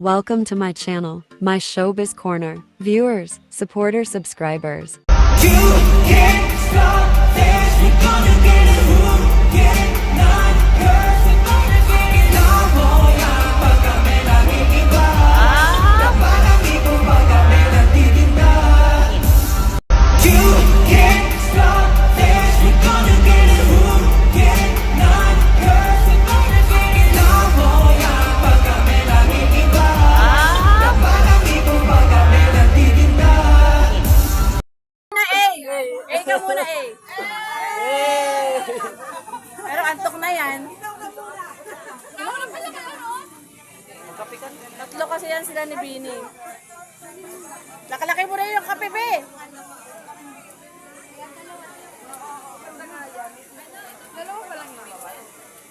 Welcome to my channel, my showbiz corner. Viewers, supporters, subscribers. A ka muna A. Pero antok na yan. Tatlo kasi yan sila ni Bini. Lakalaki mo na yung kape, be.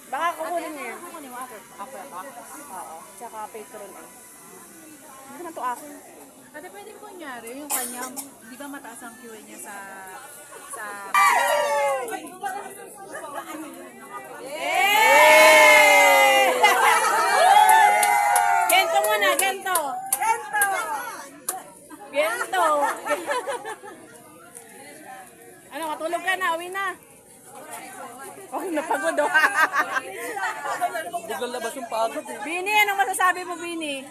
Baka kukunin niya yan. Kukunin mo ako. Ako na Oo. Tsaka patron eh. Hindi naman to akin. Ate, pwede kunyari, yung kanya, di ba mataas ang QA niya sa sa Gento muna, gento. Gento. Gento. ano, matulog ka na, uwi na. Oh, napagod oh. Biglang labas yung pagod eh. Bini, anong masasabi mo, Bini?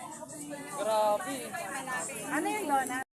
Grabe. Ano yung donut?